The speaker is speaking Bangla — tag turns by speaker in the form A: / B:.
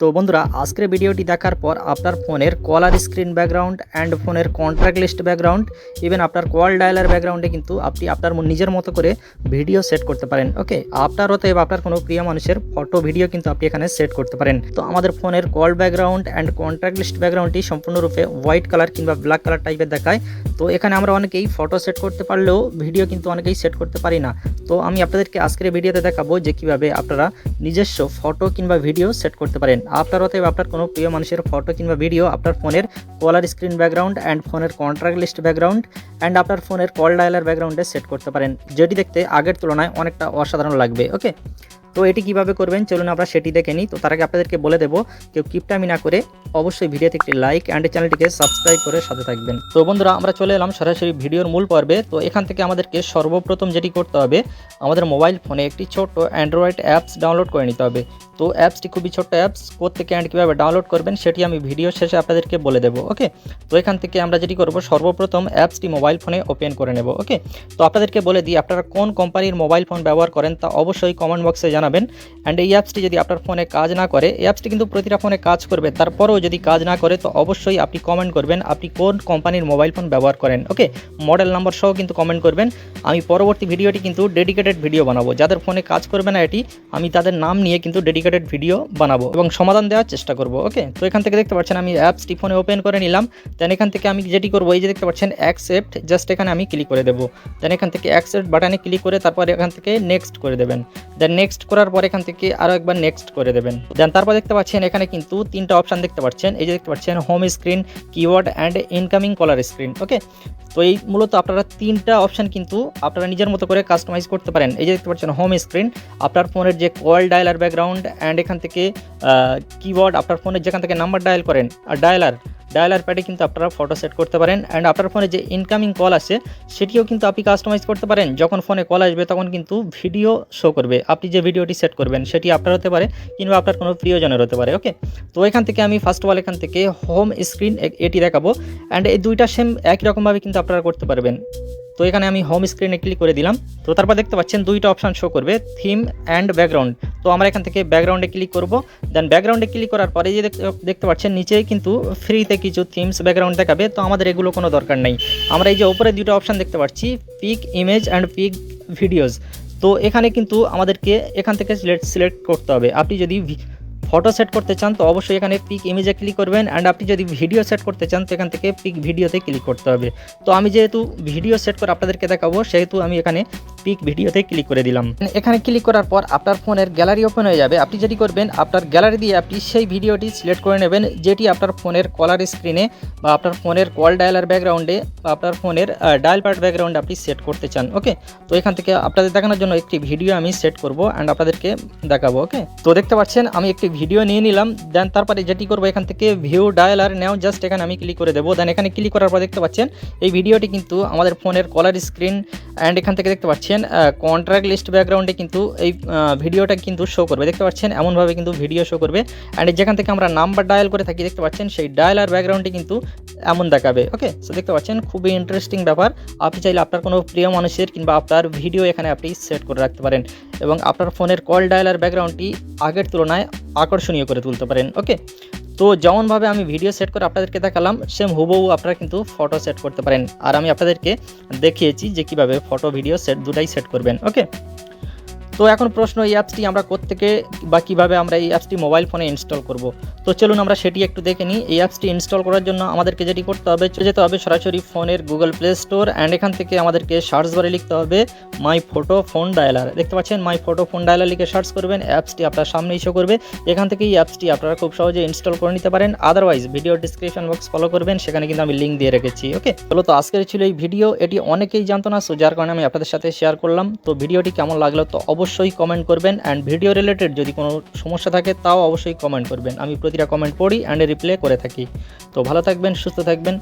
A: তো বন্ধুরা, আজকের ভিডিওটি দেখার পর আপনার ফোনের কলার স্ক্রিন ব্যাকগ্রাউন্ড অ্যান্ড ফোনের কন্ট্রাক্ট লিস্ট ব্যাকগ্রাউন্ড ইভেন আপনার কল ডায়ালার ব্যাকগ্রাউন্ডে কিন্তু আপনি আপনার নিজের মতো করে ভিডিও সেট করতে পারেন ওকে আপনার অতএব আপনার কোনো প্রিয় মানুষের ফটো ভিডিও কিন্তু আপনি এখানে সেট করতে পারেন। তো আমাদের ফোনের call background and contract list ব্যাকগ্রাউন্ডটি সম্পূর্ণরূপে হোয়াইট কালার কিংবা ব্ল্যাক কালার টাইপের দেখায়। তো এখানে আমরা অনেকেই ফটো সেট করতে পারলেও ভিডিও কিন্তু অনেকেই সেট করতে পারি না। তো আমি আপনাদেরকে আজকের ভিডিওতে দেখাবো যে কীভাবে আপনারা নিজস্ব ফটো কিংবা ভিডিও সেট করতে পারেন। আপনার অতএব আপনার কোনো প্রিয় মানুষের ফটো কিংবা ভিডিও আপনার ফোনের কলার স্ক্রিন ব্যাকগ্রাউন্ড অ্যান্ড ফোনের কন্ট্রাক্ট লিস্ট ব্যাকগ্রাউন্ড অ্যান্ড আপনার ফোনের কল ডায়ালার ব্যাকগ্রাউন্ডে সেট করতে পারেন। যেটি দেখতে আগের তুলনায় অনেকটা অসাধারণ লাগবে ওকে তো এটি কীভাবে করবেন? চলুন আমরা সেটি দেখে নিই। তো তার আগে আপনাদেরকে বলে দেবো, কেউ কিপটামি না করে অবশ্যই ভিডিওতে একটি লাইক অ্যান্ড চ্যানেলটিকে সাবস্ক্রাইব করে সাথে থাকবেন। তো বন্ধুরা, আমরা চলে এলাম সরাসরি ভিডিওর মূল পর্বে। তো এখান থেকে আমাদেরকে সর্বপ্রথম যেটি করতে হবে, আমাদের মোবাইল ফোনে একটি ছোট্ট অ্যান্ড্রয়েড অ্যাপস ডাউনলোড করে নিতে হবে। তো অ্যাপসটি খুবই ছোট্ট অ্যাপস থেকে অ্যান্ড কীভাবে ডাউনলোড করবেন সেটি আমি ভিডিও শেষে আপনাদেরকে বলে দেবো ওকে তো এখান থেকে আমরা যেটি করব, সর্বপ্রথম অ্যাপসটি মোবাইল ফোনে ওপেন করে নেব ওকে তো আপনাদেরকে বলে দিই, আপনারা কোন কোম্পানির মোবাইল ফোন ব্যবহার করেন তা অবশ্যই কমেন্ট বক্সে জানাবেন। অ্যান্ড এই অ্যাপসটি যদি আপনার ফোনে কাজ না করে, এই অ্যাপসটি কিন্তু প্রতিটা ফোনে কাজ করবে, তারপরেও যদি কাজ না করে, তো অবশ্যই আপনি কমেন্ট করবেন, আপনি কোন কোম্পানির মোবাইল ফোন ব্যবহার করেন ওকে মডেল নাম্বার সহ কিন্তু কমেন্ট করবেন। আমি পরবর্তী ভিডিওটি কিন্তু ডেডিকেটেড ভিডিও বানাবো, যাদের ফোনে কাজ করবে না এটি, আমি তাদের নাম নিয়ে কিন্তু ডেডিকেটেড ভিডিও বানাবো এবং সমাধান দেওয়ার চেষ্টা করব ওকে তো এখান থেকে দেখতে পাচ্ছেন আমি অ্যাপসটি ফোনে ওপেন করে নিলাম দেন এখান থেকে আমি যেটি করব, এই যে দেখতে পাচ্ছেন অ্যাকসেপ্ট জাস্ট এখানে আমি ক্লিক করে দেবো দেন এখান থেকে অ্যাকসেপ্ট বাটনে ক্লিক করে তারপর এখান থেকে নেক্সট করে দেবেন দেন নেক্সট করার পর এখান থেকে আরও একবার নেক্সট করে দেবেন দেন তারপর দেখতে পাচ্ছেন এখানে কিন্তু তিনটা অপশান দেখতে পাচ্ছেন, এই যে দেখতে পাচ্ছেন home screen keyword and incoming caller screen okay তো এই মূলত আপনারা তিনটা অপশান কিন্তু আপনারা নিজের মতো করে কাস্টমাইজ করতে পারেন। এই যে দেখতে পাচ্ছেন হোম স্ক্রিন আপনার ফোনের যে কল ডায়ালার ব্যাকগ্রাউন্ড অ্যান্ড এখান থেকে কিবোর্ড আপনার ফোনের যেখান থেকে নাম্বার ডায়াল করেন, আর ডায়ালার ডায়ালার প্যাডে কিন্তু আপনারা ফটো সেট করতে পারেন অ্যান্ড আপনার ফোনে যে ইনকামিং কল আসে, সেটিও কিন্তু আপনি কাস্টমাইজ করতে পারেন। যখন ফোনে কল আসবে, তখন কিন্তু ভিডিও শো করবে। আপনি যে ভিডিওটি সেট করবেন, সেটি আপনার হতে পারে কিংবা আপনার কোনো প্রিয়জনের হতে পারে ওকে তো এখান থেকে আমি ফার্স্ট অফ অল এখান থেকে হোম স্ক্রিন এটি দেখাবো অ্যান্ড এই দুইটা সেম একই রকমভাবে কিন্তু আপনারা করতে পারবেন। তো এখানে আমি হোম স্ক্রিনে ক্লিক করে দিলাম। তো তারপর দেখতে পাচ্ছেন দুইটা অপশান শো করবে থিম অ্যান্ড ব্যাকগ্রাউন্ড তো আমরা এখান থেকে ব্যাকগ্রাউন্ডে ক্লিক করব। দেন ব্যাকগ্রাউন্ডে ক্লিক করার পরে যে দেখতে পাচ্ছেন, নিচেই কিন্তু ফ্রিতে কিছু থিমস ব্যাকগ্রাউন্ড দেখাবে। তো আমাদের এগুলো কোনো দরকার নেই। আমরা এই যে উপরে দুটো অপশান দেখতে পাচ্ছি pick image and pick videos তো এখানে কিন্তু আমাদেরকে এখান থেকে সিলেক্ট সিলেক্ট করতে হবে। আপনি যদি ফটো সেট করতে চান, তো অবশ্যই এখানে পিক ইমেজে ক্লিক করবেন। অ্যান্ড আপনি যদি ভিডিও সেট করতে চান, তো এখান থেকে পিক ভিডিওতে ক্লিক করতে হবে। তো আমি যেহেতু ভিডিও সেট করে আপনাদেরকে দেখাবো, সেহেতু আমি এখানে পিক ভিডিওতে ক্লিক করে দিলাম। এখানে ক্লিক করার পর আপনার ফোনের গ্যালারি ওপেন হয়ে যাবে। আপনি যেটি করবেন, আপনার গ্যালারি দিয়ে আপনি সেই ভিডিওটি সিলেক্ট করে নেবেন, যেটি আপনার ফোনের কলার স্ক্রিনে বা আপনার ফোনের কল ডায়ালার ব্যাকগ্রাউন্ডে বা আপনার ফোনের ডায়াল প্যাড ব্যাকগ্রাউন্ডে আপনি সেট করতে চান ওকে তো এখান থেকে আপনাদের দেখানোর জন্য একটি ভিডিও আমি সেট করব অ্যান্ড আপনাদেরকে দেখাবো ওকে তো দেখতে পাচ্ছেন, আমি একটি ভিডিও নিয়ে নিলাম দেন তারপরে যেটি করব এখান থেকে ভিউ ডায়ালার নেও জাস্ট এখানে আমি ক্লিক করে দেবো। দেন এখানে ক্লিক করার পর দেখতে পাচ্ছেন, এই ভিডিওটি কিন্তু আমাদের ফোনের কলার স্ক্রিন অ্যান্ড এখান থেকে দেখতে পাচ্ছেন কন্ট্রাক্ট লিস্ট ব্যাকগ্রাউন্ডে কিন্তু এই ভিডিওটা কিন্তু শো করবে। দেখতে পাচ্ছেন, এমনভাবে কিন্তু ভিডিও শো করবে। অ্যান্ড যেখান থেকে আমরা নাম্বার ডায়াল করে থাকি, দেখতে পাচ্ছেন, সেই ডায়ালার ব্যাকগ্রাউন্ডে কিন্তু এমন দেখাবে ওকে সো দেখতে পাচ্ছেন, খুবই ইন্টারেস্টিং ব্যাপার। আপনি চাইলে আপনার কোনো প্রিয় মানুষের কিংবা আপনার ভিডিও এখানে আপনি সেট করে রাখতে পারেন এবং আপনার ফোনের কল ডায়ালার ব্যাকগ্রাউন্ডটি আগের তুলনায় আকর্ষণীয় করে তুলতে পারেন ওকে তো যেমনভাবে আমি ভিডিও সেট করে আপনাদেরকে দেখালাম সেম হুবহু আপনারা কিন্তু ফটো সেট করতে পারেন। আর আমি আপনাদেরকে দেখিয়েছি যে কীভাবে ফটো ভিডিও সেট দুটাই সেট করবেন ওকে তো এখন প্রশ্ন এই অ্যাপসটি আমরা কোত্থেকে বা কীভাবে আমরা এই অ্যাপসটি মোবাইল ফোনে ইনস্টল করব? তো চলুন আমরা সেটি একটু দেখে নিই। এই অ্যাপসটি ইনস্টল করার জন্য আমাদেরকে যেটি করতে হবে যেতে হবে সরাসরি ফোনের গুগল প্লে স্টোর অ্যান্ড এখান থেকে আমাদেরকে সার্চ বারে লিখতে হবে মাই ফটো ফোন ডায়ালার। দেখতে পাচ্ছেন, মাই ফটো ফোন ডায়ালার লিখে সার্চ করবেন, অ্যাপসটি আপনার সামনেই শো করবে। এখান থেকে এই অ্যাপসটি আপনারা খুব সহজে ইনস্টল করে নিতে পারেন। Otherwise video description box follow করবেন, সেখানে কিন্তু আমি লিঙ্ক দিয়ে রেখেছি ওকে চলো তো আজকের ছিল এই ভিডিও এটি অনেকেই জানতো না সো যার কারণে আমি আপনাদের সাথে শেয়ার করলাম। তো ভিডিওটি কেমন লাগল তো অবশ্যই কমেন্ট করবেন অ্যান্ড ভিডিও রিলেটেড যদি কোনো সমস্যা থাকে তাও অবশ্যই কমেন্ট করবেন। আমি প্রতিটা কমেন্ট পড়ি অ্যান্ড রিপ্লাই করে থাকি। তো ভালো থাকবেন, সুস্থ থাকবেন।